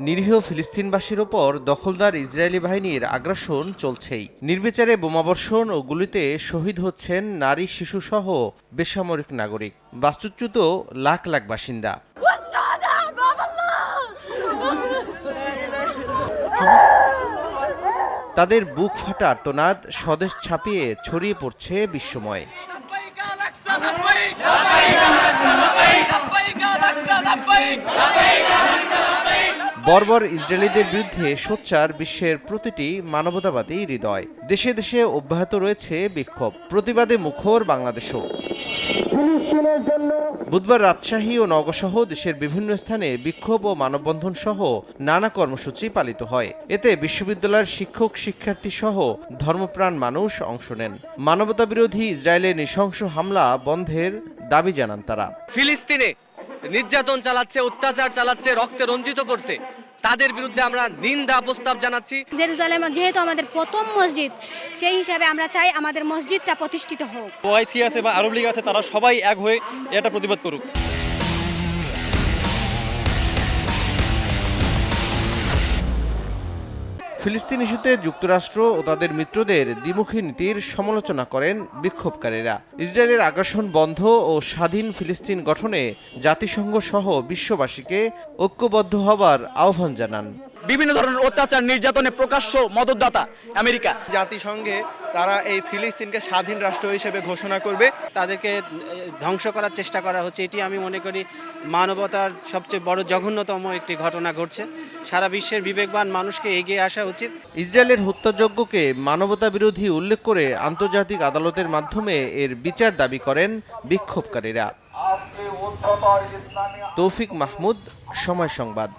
নিরীহ ফিলিস্তিনবাসীর ওপর দখলদার ইসরায়েলি বাহিনীর আগ্রাসন চলছেই। নির্বিচারে বোমাবর্ষণ ও গুলিতে শহীদ হচ্ছেন নারী শিশুসহ বেসামরিক নাগরিক। বাস্তুচ্যুত লাখ লাখ বাসিন্দা। তাদের বুক ফাটার তোনাদ স্বদেশ ছাপিয়ে ছড়িয়ে পড়ছে বিশ্বময়। বর্বর ইসরায়েলিদের বিরুদ্ধে সোচ্চার বিশ্বের প্রতিটি মানবতাবাদী হৃদয়। দেশে দেশে অব্যাহত রয়েছে বিক্ষোভ প্রতিবাদে মুখর বাংলাদেশও। বুধবার রাজশাহী ও নগরসহ দেশের বিভিন্ন স্থানে বিক্ষোভ ও মানববন্ধন সহ নানা কর্মসূচি পালিত হয়। এতে বিশ্ববিদ্যালয়ের শিক্ষক শিক্ষার্থী সহ ধর্মপ্রাণ মানুষ অংশ নেন। মানবতা বিরোধী ইসরায়েলের নৃশংস হামলা বন্ধের দাবি জানান তারা। ফিলিস্তিনে নির্যাতন চালাচ্ছে অত্যাচার চালাচ্ছে রক্তে রঞ্জিত করছে। তাদের বিরুদ্ধে আমরা নিন্দা প্রস্তাব জানাচ্ছি। জেরুজালেম যেহেতু আমাদের প্রথম মসজিদ সেই হিসাবে আমরা চাই আমাদের মসজিদটা প্রতিষ্ঠিত হোক। ওয়াইসি আছে বা আরব লীগ আছে তারা সবাই এক হয়ে এটা প্রতিবাদ করুক। ফিলিস্তিন ইস্যুতে যুক্তরাষ্ট্র ও তাদের মিত্রদের দ্বিমুখী নীতির সমালোচনা করেন বিক্ষোভকারীরা। ইসরায়েলের আগ্রাসন বন্ধ ও স্বাধীন ফিলিস্তিন গঠনে জাতিসংঘ সহ বিশ্ববাসীকে ঐক্যবদ্ধ হবার আহ্বান জানান। বিভিন্ন ধরনের অত্যাচার নির্যাতনে প্রকাশ্য মদতদাতা আমেরিকা। জাতিসংঘে তারা এই ফিলিস্তিনকে স্বাধীন রাষ্ট্র হিসেবে ঘোষণা করবে। তাদেরকে ধ্বংস করার চেষ্টা করা হচ্ছে। এটি আমি মনে করি মানবতার সবচেয়ে বড় জঘন্যতম একটি ঘটনা ঘটছে। সারা বিশ্বের বিবেকবান মানুষকে এগিয়ে আসা উচিত। ইসরায়েলের হত্যাযজ্ঞকে মানবতা বিরোধী উল্লেখ করে আন্তর্জাতিক আদালতের মাধ্যমে এর বিচার দাবি করেন বিক্ষোভকারীরা। তৌফিক মাহমুদ সময় সংবাদ।